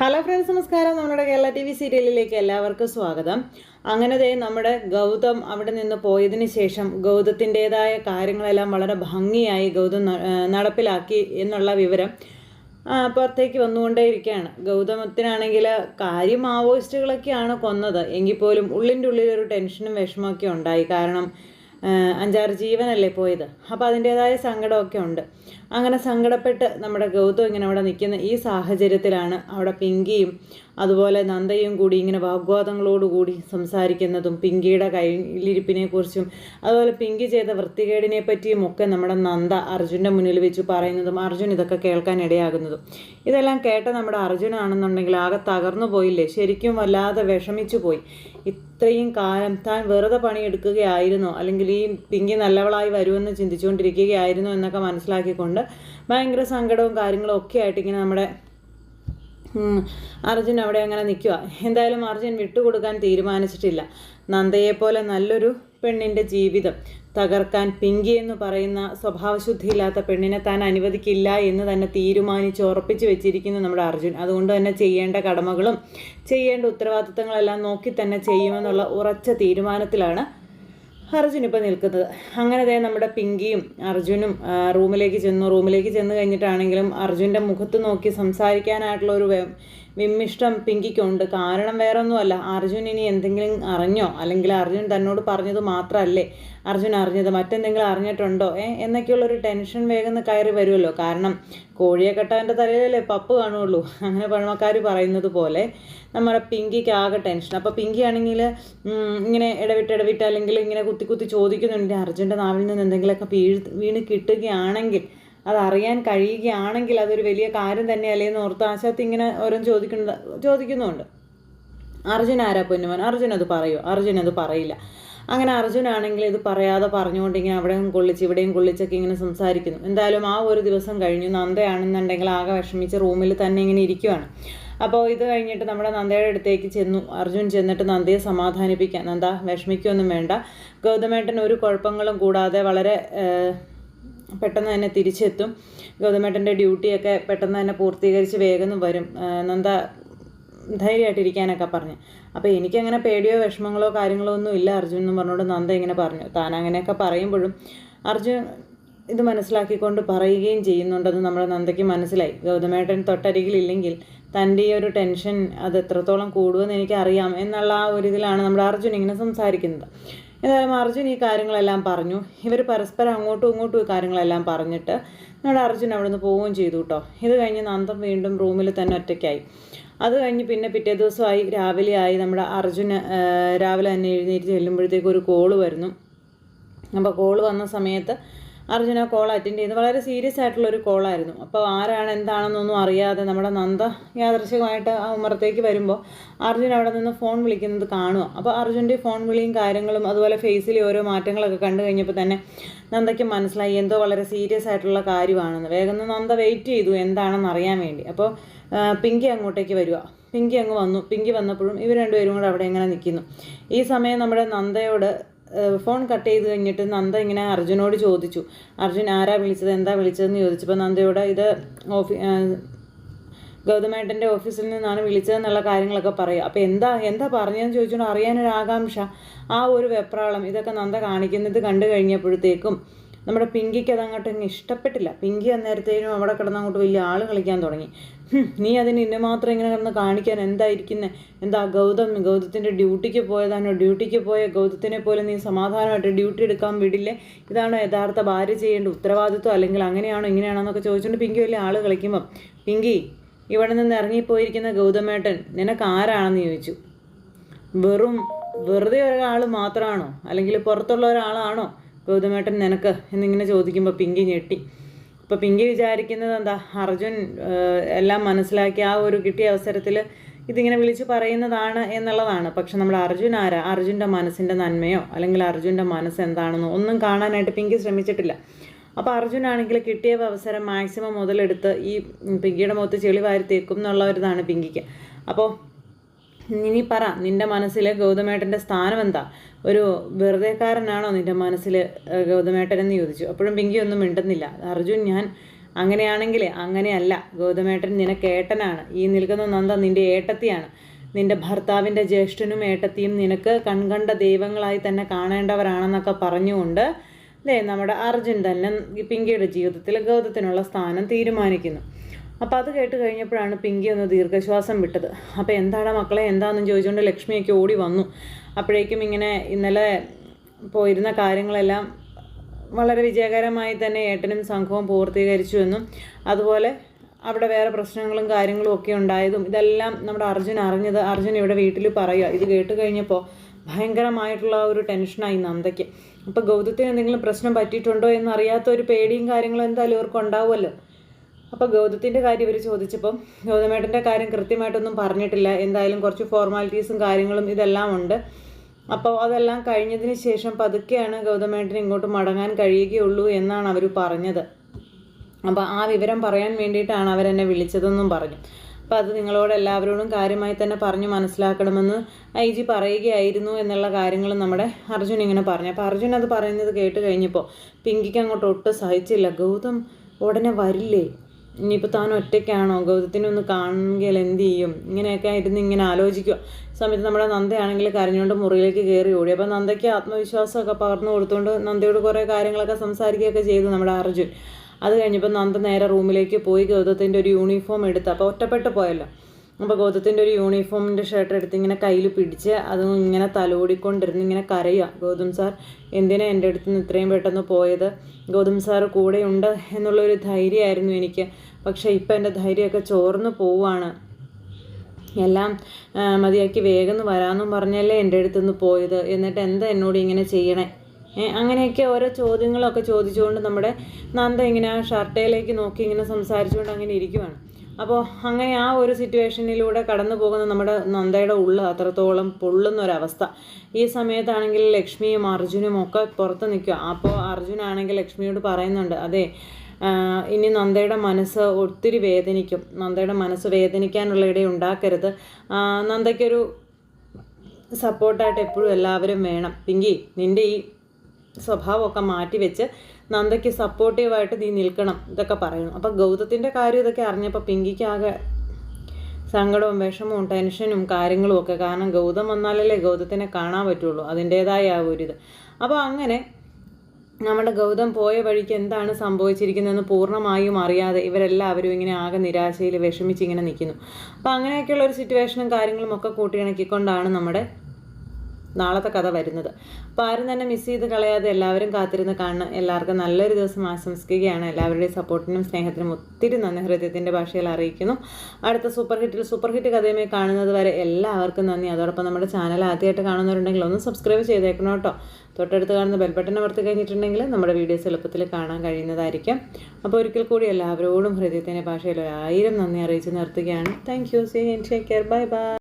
Hello friends നമസ്കാരം. നമ്മുടെ Kerala T V സീരിയലിലേക്ക് എല്ലാവർക്കും സ്വാഗതം. അങ്ങനെ ദേ നമ്മുടെ ഗൗതം അവിടെ നിന്ന് പോയതിന് ശേഷം ഗൗതത്തിന്റെതായ കാര്യങ്ങളെല്ലാം വളരെ ഭംഗിയായി ഗൗതം നടപ്പിലാക്കി എന്നുള്ള വിവരം പുറത്തേക്ക് വന്നുകൊണ്ടേയിരിക്കുകയാണ്. ഗൗതമത്തിനാണെങ്കിൽ കാര്യം മാവോയിസ്റ്റുകളൊക്കെയാണ് കൊന്നത്. എങ്കിൽ പോലും ഉള്ളിന്റെ ഉള്ളിൽ ഒരു ടെൻഷനും വിഷമമൊക്കെ ഉണ്ടായി. കാരണം അഞ്ചാറ് ജീവനല്ലേ പോയത്. അപ്പോൾ അതിന്റേതായ സങ്കടമൊക്കെ ഉണ്ട്. അങ്ങനെ സങ്കടപ്പെട്ട് നമ്മുടെ ഗൗതം ഇങ്ങനെ അവിടെ നിൽക്കുന്ന ഈ സാഹചര്യത്തിലാണ് അവിടെ പിങ്കിയും അതുപോലെ നന്ദയും കൂടി ഇങ്ങനെ വാഗ്വാദങ്ങളോടുകൂടി സംസാരിക്കുന്നതും പിങ്കിയുടെ കയ്യിലിരിപ്പിനെ കുറിച്ചും അതുപോലെ പിങ്കി ചെയ്ത വൃത്തികേടിനെ പറ്റിയും ഒക്കെ നമ്മുടെ നന്ദ അർജുന്റെ മുന്നിൽ വെച്ച് പറയുന്നതും അർജുൻ ഇതൊക്കെ കേൾക്കാൻ ഇടയാകുന്നതും. ഇതെല്ലാം കേട്ട നമ്മുടെ അർജുനാണെന്നുണ്ടെങ്കിൽ ആകെ തകർന്നു പോയില്ലേ? ശരിക്കും വല്ലാതെ വിഷമിച്ചു പോയി. ഇത്രയും കാലം താൻ വെറുതെ പണിയെടുക്കുകയായിരുന്നോ? അല്ലെങ്കിൽ ഈ പിങ്കി നല്ലവളായി വരുമെന്ന് ചിന്തിച്ചുകൊണ്ടിരിക്കുകയായിരുന്നോ എന്നൊക്കെ മനസ്സിലാക്കിക്കൊണ്ട് ഭയങ്കര സങ്കടവും കാര്യങ്ങളും ഒക്കെ ആയിട്ട് ഇങ്ങനെ നമ്മുടെ അർജുൻ അവിടെ അങ്ങനെ നിൽക്കുക എന്തായാലും അർജുൻ വിട്ടുകൊടുക്കാൻ തീരുമാനിച്ചിട്ടില്ല. നന്ദയെപ്പോലെ നല്ലൊരു പെണ്ണിന്റെ ജീവിതം തകർക്കാൻ പിങ്കി എന്ന് പറയുന്ന സ്വഭാവശുദ്ധിയില്ലാത്ത പെണ്ണിനെ താൻ അനുവദിക്കില്ല എന്ന് തന്നെ തീരുമാനിച്ച് ഉറപ്പിച്ച് വെച്ചിരിക്കുന്നു നമ്മുടെ അർജുൻ. അതുകൊണ്ട് തന്നെ ചെയ്യേണ്ട കടമകളും ചെയ്യേണ്ട ഉത്തരവാദിത്തങ്ങളെല്ലാം നോക്കി തന്നെ ചെയ്യുമെന്നുള്ള ഉറച്ച തീരുമാനത്തിലാണ് അർജുൻ ഇപ്പോൾ നിൽക്കുന്നത്. അങ്ങനെ ദേ നമ്മുടെ പിങ്കിയും അർജുനും റൂമിലേക്ക് ചെന്നു. റൂമിലേക്ക് ചെന്ന് കഴിഞ്ഞിട്ടാണെങ്കിലും അർജുന്റെ മുഖത്ത് നോക്കി സംസാരിക്കാനായിട്ടുള്ള ഒരു വിമ്മിഷ്ടം പിങ്കിക്കുണ്ട്. കാരണം വേറെ ഒന്നുമല്ല അർജുൻ ഇനി എന്തെങ്കിലും അറിഞ്ഞോ? അല്ലെങ്കിൽ അർജുൻ തന്നോട് പറഞ്ഞത് മാത്രമല്ലേ? അർജുൻ അറിഞ്ഞത് മറ്റെന്തെങ്കിലും അറിഞ്ഞിട്ടുണ്ടോ? ഏ? എന്നൊക്കെയുള്ളൊരു ടെൻഷൻ വേഗം കയറി വരുമല്ലോ. കാരണം കോഴിയെ കെട്ടവന്റെ തലയിലല്ലേ പപ്പ് കാണുള്ളൂ അങ്ങനെ പഴമക്കാർ പറയുന്നത് പോലെ നമ്മുടെ പിങ്കിക്ക് ആകെ ടെൻഷൻ. അപ്പോൾ പിങ്കി ആണെങ്കിൽ ഇങ്ങനെ ഇടവിട്ട് ഇടവിട്ട് അല്ലെങ്കിൽ ഇങ്ങനെ കുത്തി കുത്തി ചോദിക്കുന്നുണ്ട്. അർജുന്റെ നാവിൽ നിന്ന് എന്തെങ്കിലുമൊക്കെ വീഴ് വീണ് കിട്ടുകയാണെങ്കിൽ അതറിയാൻ കഴിയുകയാണെങ്കിൽ അതൊരു വലിയ കാര്യം തന്നെയല്ലേ എന്ന് ഓർത്ത് ആശാത്ത് ഇങ്ങനെ ഓരോ ചോദിക്കുന്ന ചോദിക്കുന്നുണ്ട് അർജുൻ ആരാ പൊന്നുമോൻ? അർജുൻ അത് പറയൂ. അർജുൻ അത് പറയില്ല. അങ്ങനെ അർജുനാണെങ്കിൽ ഇത് പറയാതെ പറഞ്ഞുകൊണ്ട് ഇങ്ങനെ അവിടെയും കൊള്ളിച്ച് ഇവിടെയും കൊള്ളിച്ചൊക്കെ ഇങ്ങനെ സംസാരിക്കുന്നു. എന്തായാലും ആ ഒരു ദിവസം കഴിഞ്ഞു. നന്ദയാണെന്നുണ്ടെങ്കിൽ ആകെ വിഷമിച്ച് റൂമിൽ തന്നെ ഇങ്ങനെ ഇരിക്കുവാണ്. അപ്പോൾ ഇത് കഴിഞ്ഞിട്ട് നമ്മുടെ നന്ദയുടെ അടുത്തേക്ക് ചെന്നു. അർജുൻ ചെന്നിട്ട് നന്ദയെ സമാധാനിപ്പിക്കാൻ. നന്ദ വിഷമിക്കൊന്നും വേണ്ട. ഗൗതമേട്ടൻ ഒരു കുഴപ്പങ്ങളും കൂടാതെ വളരെ പെട്ടെന്ന് തന്നെ തിരിച്ചെത്തും. ഗൗതമേട്ടന്റെ ഡ്യൂട്ടിയൊക്കെ പെട്ടെന്ന് തന്നെ പൂർത്തീകരിച്ച് വേഗം വരും. നന്ദ ധൈര്യമായിട്ടിരിക്കാനൊക്കെ പറഞ്ഞു. അപ്പോൾ എനിക്കങ്ങനെ പേടിയോ വിഷമങ്ങളോ കാര്യങ്ങളോ ഒന്നും ഇല്ല അർജുൻ എന്ന് പറഞ്ഞുകൊണ്ട് നന്ദ ഇങ്ങനെ പറഞ്ഞു. താൻ അങ്ങനെയൊക്കെ പറയുമ്പോഴും അർജുൻ ഇത് മനസ്സിലാക്കിക്കൊണ്ട് പറയുകയും ചെയ്യുന്നുണ്ടെന്ന് നമ്മുടെ നന്ദയ്ക്ക് മനസ്സിലായി. ഗൗതമേട്ടൻ തൊട്ടരികിലില്ലെങ്കിൽ തന്റെ ഈ ഒരു ടെൻഷൻ അത് എത്രത്തോളം കൂടുമെന്ന് എനിക്കറിയാം എന്നുള്ള ആ ഒരു ഇതിലാണ് നമ്മുടെ അർജുൻ ഇങ്ങനെ സംസാരിക്കുന്നത്. എന്തായാലും അർജുൻ ഈ കാര്യങ്ങളെല്ലാം പറഞ്ഞു. ഇവർ പരസ്പരം അങ്ങോട്ടും ഇങ്ങോട്ടും ഈ കാര്യങ്ങളെല്ലാം പറഞ്ഞിട്ട് നമ്മുടെ അർജുൻ അവിടെ നിന്ന് പോവുകയും ചെയ്തു കേട്ടോ ഇത് കഴിഞ്ഞ് നന്ദം വീണ്ടും റൂമിൽ തന്നെ ഒറ്റയ്ക്കായി. അത് കഴിഞ്ഞ് പിന്നെ പിറ്റേ ദിവസമായി രാവിലെ ആയി നമ്മുടെ അർജുന് രാവിലെ തന്നെ എഴുന്നേറ്റ് ചെല്ലുമ്പോഴത്തേക്ക് ഒരു കോൾ വരുന്നു. അപ്പോൾ കോൾ വന്ന സമയത്ത് അർജുന കോൾ അറ്റൻഡ് ചെയ്ത്. വളരെ സീരിയസ് ആയിട്ടുള്ള ഒരു കോളായിരുന്നു അപ്പോൾ ആരാണ് എന്താണെന്നൊന്നും അറിയാതെ നമ്മുടെ നന്ദ യാദർശികമായിട്ട് ആ ഉമ്മറത്തേക്ക് വരുമ്പോൾ അർജുൻ അവിടെ നിന്ന് ഫോൺ വിളിക്കുന്നത് കാണുക. അപ്പോൾ അർജുന്റെ ഫോൺ വിളിയും കാര്യങ്ങളും അതുപോലെ ഫേസിലെ ഓരോ മാറ്റങ്ങളൊക്കെ കണ്ടു കഴിഞ്ഞപ്പോൾ തന്നെ നന്ദയ്ക്ക് മനസ്സിലായി എന്തോ വളരെ സീരിയസ് ആയിട്ടുള്ള കാര്യമാണെന്ന്. വേഗം നന്ദ വെയിറ്റ് ചെയ്തു എന്താണെന്ന് അറിയാൻ വേണ്ടി. അപ്പോൾ പിങ്കി അങ്ങോട്ടേക്ക് വരിക. പിങ്കി അങ്ങ് വന്നു. പിങ്കി വന്നപ്പോഴും ഇവർ രണ്ടുപേരും കൂടെ അവിടെ ഇങ്ങനെ നിൽക്കുന്നു. ഈ സമയം നമ്മുടെ നന്ദയോട് ഫോൺ കട്ട് ചെയ്ത് കഴിഞ്ഞിട്ട് നന്ദ ഇങ്ങനെ അർജുനോട് ചോദിച്ചു. അർജുൻ ആരാ വിളിച്ചത്? എന്താ വിളിച്ചതെന്ന് ചോദിച്ചപ്പോൾ നന്ദയോട് ഇത് ഓഫീ ഗൗതമേട്ടന്റെ ഓഫീസിൽ നിന്നാണ് വിളിച്ചതെന്നുള്ള കാര്യങ്ങളൊക്കെ പറയുക. അപ്പോൾ എന്താ എന്താ പറഞ്ഞതെന്ന് ചോദിച്ചുകൊണ്ട് അറിയാനൊരു ആകാംക്ഷ ആ ഒരു വെപ്രാളം ഇതൊക്കെ നന്ദ കാണിക്കുന്നത് കണ്ടു കഴിഞ്ഞപ്പോഴത്തേക്കും നമ്മുടെ പിങ്കിക്ക് അത് അങ്ങോട്ട് അങ്ങ് ഇഷ്ടപ്പെട്ടില്ല. പിങ്കി അന്നേരത്തേനും അവിടെ കിടന്ന് അങ്ങോട്ട് വലിയ ആൾ കളിക്കാൻ തുടങ്ങി. നീ അതിന് ഇന്നെ മാത്രം ഇങ്ങനെ കിടന്ന് കാണിക്കാൻ എന്തായിരിക്കുന്നത് എന്താ ഗൗതം ഗൗതത്തിന്റെ ഡ്യൂട്ടിക്ക് പോയതാണോ? ഡ്യൂട്ടിക്ക് പോയ ഗൗതത്തിനെ പോലെ നീ സമാധാനമായിട്ട് ഡ്യൂട്ടി എടുക്കാൻ വിടില്ലേ? ഇതാണോ യഥാർത്ഥ ഭാര്യ ചെയ്യേണ്ട ഉത്തരവാദിത്വം? അല്ലെങ്കിൽ അങ്ങനെയാണോ ഇങ്ങനെയാണോ എന്നൊക്കെ ചോദിച്ചുകൊണ്ട് പിങ്കി വലിയ ആൾ കളിക്കുമ്പം പിങ്കി ഇവിടെ നിന്ന് ഇറങ്ങിപ്പോയിരിക്കുന്ന ഗൗതമേട്ടൻ നിനക്ക് ആരാണെന്ന് ചോദിച്ചു. വെറും വെറുതെ ഒരാൾ മാത്രമാണോ അല്ലെങ്കിൽ പുറത്തുള്ള ഒരാളാണോ? ഗൗതമേട്ടൻ നിനക്ക് എന്നിങ്ങനെ ചോദിക്കുമ്പോൾ പിങ്കി ഞെട്ടി. ഇപ്പോൾ പിങ്കി വിചാരിക്കുന്നത് എന്താ അർജുൻ എല്ലാം മനസ്സിലാക്കി ആ ഒരു കിട്ടിയ അവസരത്തിൽ ഇതിങ്ങനെ വിളിച്ച് പറയുന്നതാണ് എന്നുള്ളതാണ്. പക്ഷെ നമ്മൾ അർജുൻ ആരാ? അർജുന്റെ മനസ്സിന്റെ നന്മയോ? അല്ലെങ്കിൽ അർജുന്റെ മനസ്സ് എന്താണെന്നോ? ഒന്നും കാണാനായിട്ട് പിങ്കി ശ്രമിച്ചിട്ടില്ല. അപ്പോൾ അർജുനാണെങ്കിൽ കിട്ടിയ അവസരം മാക്സിമം മുതലെടുത്ത് ഈ പിങ്കിയുടെ മുഖത്ത് ചെളി വാരി തേക്കും എന്നുള്ള ഒരു പിങ്കിക്ക്. അപ്പോൾ ഇനി പറ നിന്റെ മനസ്സിൽ ഗൗതമേട്ടന്റെ സ്ഥാനം എന്താ ഒരു വെറുതെക്കാരനാണോ നിന്റെ മനസ്സിൽ ഗൗതമേട്ടൻ എന്ന് ചോദിച്ചു. അപ്പോഴും പിങ്കി ഒന്നും മിണ്ടുന്നില്ല. അർജുൻ ഞാൻ അങ്ങനെയാണെങ്കിൽ അങ്ങനെയല്ല. ഗൗതമേട്ടൻ നിനക്ക് ഏട്ടനാണ് ഈ നിൽക്കുന്ന നന്ദ നിന്റെ ഏട്ടത്തിയാണ്. നിന്റെ ഭർത്താവിന്റെ ജ്യേഷ്ഠനും ഏട്ടത്തിയും നിനക്ക് കൺകണ്ട ദൈവങ്ങളായി തന്നെ കാണേണ്ടവരാണെന്നൊക്കെ പറഞ്ഞുകൊണ്ട് ദേ നമ്മുടെ അർജുൻ തന്നെ പിങ്കിയുടെ ജീവിതത്തിൽ ഗൗതത്തിനുള്ള സ്ഥാനം തീരുമാനിക്കുന്നു. അപ്പോൾ അത് കേട്ട് കഴിഞ്ഞപ്പോഴാണ് പിങ്കി ഒന്ന് ദീർഘശ്വാസം വിട്ടത്. അപ്പോൾ എന്താണ് മക്കളെ എന്താണെന്ന് ചോദിച്ചുകൊണ്ട് ലക്ഷ്മിയൊക്കെ ഓടി വന്നു. അപ്പോഴേക്കും ഇങ്ങനെ ഇന്നലെ പോയിരുന്ന കാര്യങ്ങളെല്ലാം വളരെ വിജയകരമായി തന്നെ ഏട്ടനും സംഘവും പൂർത്തീകരിച്ചു എന്നും അതുപോലെ അവിടെ വേറെ പ്രശ്നങ്ങളും കാര്യങ്ങളും ഒക്കെ ഉണ്ടായതും ഇതെല്ലാം നമ്മുടെ അർജുൻ അറിഞ്ഞത്. അർജുൻ ഇവിടെ വീട്ടിൽ പറയുക. ഇത് കേട്ട് കഴിഞ്ഞപ്പോൾ ഭയങ്കരമായിട്ടുള്ള ഒരു ടെൻഷനായി നന്ദയ്ക്ക്. അപ്പോൾ ഗൗതത്തിന് എന്തെങ്കിലും പ്രശ്നം പറ്റിയിട്ടുണ്ടോ എന്നറിയാത്ത ഒരു പേടിയും കാര്യങ്ങളും എന്തായാലും ഇവർക്ക് ഉണ്ടാവുമല്ലോ. അപ്പോൾ ഗൗതത്തിന്റെ കാര്യം ഇവർ ചോദിച്ചപ്പം ഗൗതമേട്ടന്റെ കാര്യം കൃത്യമായിട്ടൊന്നും പറഞ്ഞിട്ടില്ല. എന്തായാലും കുറച്ച് ഫോർമാലിറ്റീസും കാര്യങ്ങളും ഇതെല്ലാം ഉണ്ട്. അപ്പോൾ അതെല്ലാം കഴിഞ്ഞതിന് ശേഷം പതുക്കെയാണ് ഗൗതമേട്ടൻ ഇങ്ങോട്ട് മടങ്ങാൻ കഴിയുകയുള്ളൂ എന്നാണ് അവർ പറഞ്ഞത്. അപ്പോൾ ആ വിവരം പറയാൻ വേണ്ടിയിട്ടാണ് അവരെന്നെ വിളിച്ചതെന്നും പറഞ്ഞു. അപ്പോൾ അത് നിങ്ങളോട് എല്ലാവരോടും കാര്യമായി തന്നെ പറഞ്ഞു മനസ്സിലാക്കണമെന്ന് ഐ ജി പറയുകയായിരുന്നു എന്നുള്ള കാര്യങ്ങൾ നമ്മുടെ അർജുൻ ഇങ്ങനെ പറഞ്ഞു. അപ്പോൾ അർജുൻ അത് പറയുന്നത് കേട്ട് കഴിഞ്ഞപ്പോൾ പിങ്കിക്ക് അങ്ങോട്ട് ഒട്ടും സഹിച്ചില്ല. ഗൗതം ഉടനെ വരില്ലേ? ഇനിയിപ്പോൾ താൻ ഒറ്റയ്ക്കാണോ? ഗൗതത്തിനെ ഒന്ന് കാണുമെങ്കിൽ എന്ത് ചെയ്യും? ഇങ്ങനെയൊക്കെ ഇരുന്ന് ഇങ്ങനെ ആലോചിക്കുക. സമയത്ത് നമ്മുടെ നന്ദയാണെങ്കിൽ കരഞ്ഞുകൊണ്ട് മുറിയിലേക്ക് കയറി ഓടി. അപ്പോൾ നന്ദയ്ക്ക് ആത്മവിശ്വാസമൊക്കെ പകർന്നു കൊടുത്തുകൊണ്ട് നന്ദയോട് കുറേ കാര്യങ്ങളൊക്കെ സംസാരിക്കുകയൊക്കെ ചെയ്തു നമ്മുടെ അർജുൻ. അത് കഴിഞ്ഞപ്പോൾ നന്ദ നേരെ റൂമിലേക്ക് പോയി ഗൗതത്തിന്റെ ഒരു യൂണിഫോം എടുത്ത്. അപ്പോൾ ഒറ്റപ്പെട്ട് പോയല്ലോ. അപ്പോൾ ഗൗതത്തിന്റെ ഒരു യൂണിഫോമിന്റെ ഷർട്ട് എടുത്ത് ഇങ്ങനെ കയ്യിൽ പിടിച്ച് അത് ഇങ്ങനെ തലോടിക്കൊണ്ടിരുന്ന് ഇങ്ങനെ കരയുക. ഗൗതം സാർ എന്തിനാ എന്റെ അടുത്ത് നിന്ന് ഇത്രയും പെട്ടെന്ന് പോയത്? ഗൗതം സാർ കൂടെയുണ്ട് എന്നുള്ളൊരു ധൈര്യമായിരുന്നു എനിക്ക്. പക്ഷേ ഇപ്പം എന്റെ ധൈര്യമൊക്കെ ചോർന്നു പോവുകയാണ് എല്ലാം മതിയാക്കി വേഗം വരാമെന്നും പറഞ്ഞല്ലേ എന്റെ അടുത്തുനിന്ന് പോയത്. എന്നിട്ട് എന്താ എന്നോട് ഇങ്ങനെ ചെയ്യണേ? അങ്ങനെയൊക്കെ ഓരോ ചോദ്യങ്ങളൊക്കെ ചോദിച്ചുകൊണ്ട് നമ്മുടെ നന്ദ ഇങ്ങനെ ആ ഷർട്ടയിലേക്ക് നോക്കി ഇങ്ങനെ സംസാരിച്ചുകൊണ്ട് അങ്ങനെ ഇരിക്കുവാണ്. അപ്പോൾ അങ്ങനെ ആ ഒരു സിറ്റുവേഷനിലൂടെ കടന്നു പോകുന്ന നമ്മുടെ നന്ദയുടെ ഉള്ളു അത്രത്തോളം പൊള്ളുന്ന ഒരവസ്ഥ ഈ സമയത്താണെങ്കിൽ ലക്ഷ്മിയും അർജുനും ഒക്കെ പുറത്ത് നിൽക്കുക. അപ്പോൾ അർജുനാണെങ്കിൽ ലക്ഷ്മിയോട് പറയുന്നുണ്ട് അതെ ഇനി നന്ദയുടെ മനസ്സ് ഒത്തിരി വേദനിക്കും. നന്ദയുടെ മനസ്സ് വേദനിക്കാനുള്ള ഇട ഉണ്ടാക്കരുത്. നന്ദയ്ക്കൊരു സപ്പോർട്ടായിട്ട് എപ്പോഴും എല്ലാവരും വേണം. പിങ്കി നിന്റെ ഈ സ്വഭാവമൊക്കെ മാറ്റിവെച്ച് നന്ദയ്ക്ക് സപ്പോർട്ടീവായിട്ട് നീ നിൽക്കണം ഇതൊക്കെ പറയുന്നു. അപ്പോൾ ഗൗതത്തിന്റെ കാര്യം ഇതൊക്കെ അറിഞ്ഞപ്പോൾ പിങ്കിക്ക് ആകെ സങ്കടവും വിഷമവും ടെൻഷനും കാര്യങ്ങളും ഒക്കെ. കാരണം ഗൗതം വന്നാലല്ലേ ഗൗതത്തിനെ കാണാൻ പറ്റുള്ളൂ. അതിന്റേതായ ആ ഇത്. അപ്പോൾ അങ്ങനെ നമ്മുടെ ഗൗതം പോയ വഴിക്ക് എന്താണ് സംഭവിച്ചിരിക്കുന്നതെന്ന് പൂർണമായും അറിയാതെ ഇവരെല്ലാവരും ഇങ്ങനെ ആകെ നിരാശയിൽ വിഷമിച്ച് ഇങ്ങനെ നിൽക്കുന്നു. അപ്പോൾ അങ്ങനെയൊക്കെയുള്ള ഒരു സിറ്റുവേഷനും കാര്യങ്ങളും ഒക്കെ കൂട്ടിയിണക്കിക്കൊണ്ടാണ് നമ്മുടെ നാളത്തെ കഥ വരുന്നത്. അപ്പോൾ ആരും തന്നെ മിസ് ചെയ്ത് കളയാതെ എല്ലാവരും കാത്തിരുന്ന് കാണണം എല്ലാവർക്കും നല്ലൊരു ദിവസം ആശംസിക്കുകയാണ്. എല്ലാവരുടെയും സപ്പോർട്ടിനും സ്നേഹത്തിനും ഒത്തിരി നന്ദി. ഹൃദയത്തിന്റെ ഭാഷയിൽ അറിയിക്കുന്നു. അടുത്ത സൂപ്പർ ഹിറ്റിൽ സൂപ്പർ ഹിറ്റ് കഥയുമായി കാണുന്നത് വരെ എല്ലാവർക്കും നന്ദി. അതോടൊപ്പം നമ്മുടെ ചാനൽ ആദ്യമായിട്ട് കാണുന്നവരുണ്ടെങ്കിൽ ഒന്ന് സബ്സ്ക്രൈബ് ചെയ്തേക്കണം കേട്ടോ. തൊട്ടടുത്ത് കാണുന്ന ബെൽ ബട്ടൺ അമർത്തി കഴിഞ്ഞിട്ടുണ്ടെങ്കിൽ നമ്മുടെ വീഡിയോസ് എളുപ്പത്തിൽ കാണാൻ കഴിയുന്നതായിരിക്കും. അപ്പോൾ ഒരിക്കൽ കൂടി എല്ലാവരോടും ഹൃദയത്തിന്റെ ഭാഷയിൽ ഒരായിരം നന്ദി അറിയിച്ച് നിർത്തുകയാണ്. Thank you see take care bye bye